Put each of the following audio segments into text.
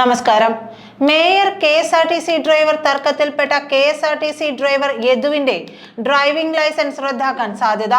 നമസ്കാരം. Mayor K S R T C driver തർക്കത്തിൽപ്പെട്ട K S R T C driver യദുവിന്റെ driving licence റദ്ദാക്കാൻ സാധ്യത.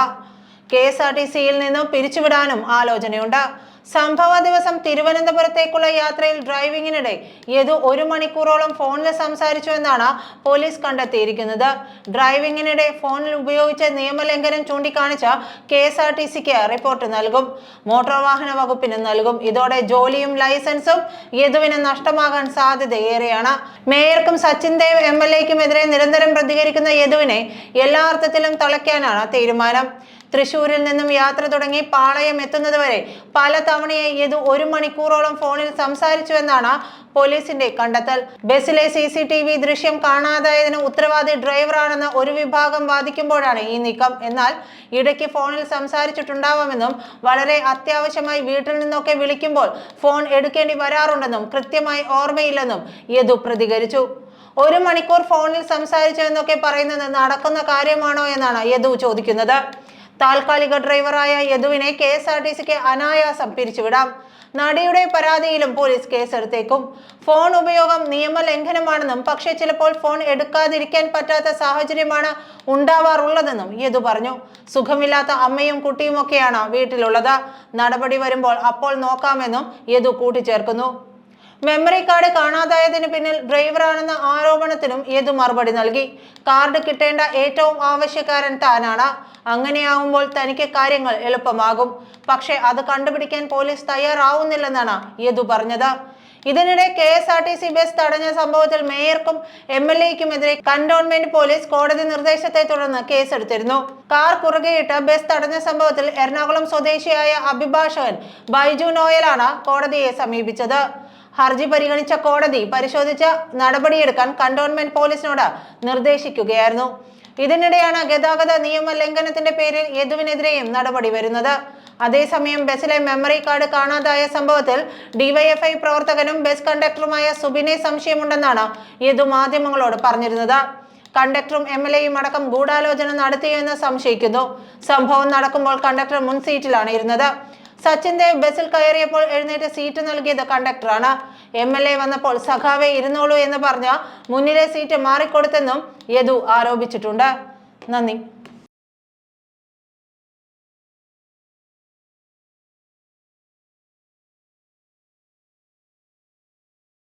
K S R T സിയിൽ നിന്നും പിരിച്ചുവിടാനും ആലോചനയുണ്ട്. സംഭവ ദിവസം തിരുവനന്തപുരത്തേക്കുള്ള യാത്രയിൽ ഡ്രൈവിംഗിനിടെ യദു ഒരു മണിക്കൂറോളം ഫോണിൽ സംസാരിച്ചു എന്നാണ് പോലീസ് കണ്ടെത്തിയിരിക്കുന്നത്. ഡ്രൈവിംഗിനിടെ ഫോണിൽ ഉപയോഗിച്ച നിയമലംഘനം ചൂണ്ടിക്കാണിച്ച കെ എസ് ആർ ടി സിക്ക് റിപ്പോർട്ട് നൽകും. മോട്ടോർ വാഹന വകുപ്പിന് നൽകും. ഇതോടെ ജോലിയും ലൈസൻസും യദുവിന് നഷ്ടമാകാൻ സാധ്യതയേറെയാണ്. മേയർക്കും സച്ചിൻ ദേവ് എം എൽ എക്കുമെതിരെ നിരന്തരം പ്രതികരിക്കുന്ന യദുവിനെ എല്ലാ അർത്ഥത്തിലും തളയ്ക്കാനാണ് തീരുമാനം. തൃശൂരിൽ നിന്നും യാത്ര തുടങ്ങി പാളയം എത്തുന്നതുവരെ പല തവണയായി യദു ഒരു മണിക്കൂറോളം ഫോണിൽ സംസാരിച്ചുവെന്നാണ് പോലീസിന്റെ കണ്ടെത്തൽ. ബസ്സിലെ സി സി ടി വി ദൃശ്യം കാണാതായതിന് ഉത്തരവാദി ഡ്രൈവറാണെന്ന് ഒരു വിഭാഗം വാദിക്കുമ്പോഴാണ് ഈ നീക്കം. എന്നാൽ ഇടയ്ക്ക് ഫോണിൽ സംസാരിച്ചിട്ടുണ്ടാവാമെന്നും വളരെ അത്യാവശ്യമായി വീട്ടിൽ നിന്നൊക്കെ വിളിക്കുമ്പോൾ ഫോൺ എടുക്കേണ്ടി വരാറുണ്ടെന്നും കൃത്യമായി ഓർമ്മയില്ലെന്നും യദു പ്രതികരിച്ചു. ഒരു മണിക്കൂർ ഫോണിൽ സംസാരിച്ചു എന്നൊക്കെ പറയുന്നത് നടക്കുന്ന കാര്യമാണോ എന്നാണ് യദു ചോദിക്കുന്നത്. താൽക്കാലിക ഡ്രൈവറായ യദുവിനെ കെ എസ് ആർ ടി സിക്ക് അനായാസം പിരിച്ചുവിടാം. നടിയുടെ പരാതിയിലും പോലീസ് കേസെടുത്തേക്കും. ഫോൺ ഉപയോഗം നിയമലംഘനമാണെന്നും പക്ഷേ ചിലപ്പോൾ ഫോൺ എടുക്കാതിരിക്കാൻ പറ്റാത്ത സാഹചര്യമാണ് ഉണ്ടാവാറുള്ളതെന്നും യദു പറഞ്ഞു. സുഖമില്ലാത്ത അമ്മയും കുട്ടിയുമൊക്കെയാണ് വീട്ടിലുള്ളത്. നടപടി വരുമ്പോൾ അപ്പോൾ നോക്കാമെന്നും യദു കൂട്ടിച്ചേർക്കുന്നു. മെമ്മറി കാർഡ് കാണാതായതിനു പിന്നിൽ ഡ്രൈവറാണെന്ന ആരോപണത്തിനും യദു മറുപടി നൽകി? കാർഡ് കിട്ടേണ്ട ഏറ്റവും ആവശ്യക്കാരൻ താനാണ്. അങ്ങനെയാവുമ്പോൾ തനിക്ക് കാര്യങ്ങൾ എളുപ്പമാകും. പക്ഷേ അത് കണ്ടുപിടിക്കാൻ പോലീസ് തയ്യാറാവുന്നില്ലെന്നാണ് യദു പറഞ്ഞത്. ഇതിനിടെ K S R T C bus തടഞ്ഞ സംഭവത്തിൽ മേയർക്കും എം എൽ എക്കുമെതിരെ കന്റോൺമെന്റ് പോലീസ് കോടതി നിർദ്ദേശത്തെ തുടർന്ന് കേസെടുത്തിരുന്നു. കാർ കുറുകെയിട്ട് ബസ് തടഞ്ഞ സംഭവത്തിൽ എറണാകുളം സ്വദേശിയായ അഭിഭാഷകൻ ബൈജു നോയലാണ് കോടതിയെ സമീപിച്ചത്. ഹർജി പരിഗണിച്ച കോടതി പരിശോധിച്ച നടപടിയെടുക്കാൻ കണ്ടോൺമെന്റ് പോലീസിനോട് നിർദ്ദേശിക്കുകയായിരുന്നു. ഇതിനിടെയാണ് ഗതാഗത നിയമ ലംഘനത്തിന്റെ പേരിൽ യദുവിനെതിരെയും നടപടി വരുന്നത്. അതേസമയം ബസ്സിലെ മെമ്മറി കാർഡ് കാണാതായ സംഭവത്തിൽ ഡിവൈഎഫ്ഐ പ്രവർത്തകനും ബസ് കണ്ടക്ടറുമായ സുബിനെ സംശയമുണ്ടെന്നാണ് യദു മാധ്യമങ്ങളോട് പറഞ്ഞിരുന്നത്. കണ്ടക്ടറും എം എൽ എയും അടക്കം ഗൂഢാലോചന നടത്തിയെന്ന് സംശയിക്കുന്നു. സംഭവം നടക്കുമ്പോൾ കണ്ടക്ടർ മുൻ സീറ്റിലാണ് ഇരുന്നത്. സച്ചിൻ ദേവ് ബസ്സിൽ കയറിയപ്പോൾ എഴുന്നേറ്റ് സീറ്റ് നൽകിയത് കണ്ടക്ടറാണ്. എം എൽ എ വന്നപ്പോൾ സഖാവെ ഇരുന്നോളൂ എന്ന് പറഞ്ഞ മുന്നിലെ സീറ്റ് മാറിക്കൊടുത്തെന്നും യദു ആരോപിച്ചിട്ടുണ്ട്. നന്ദി.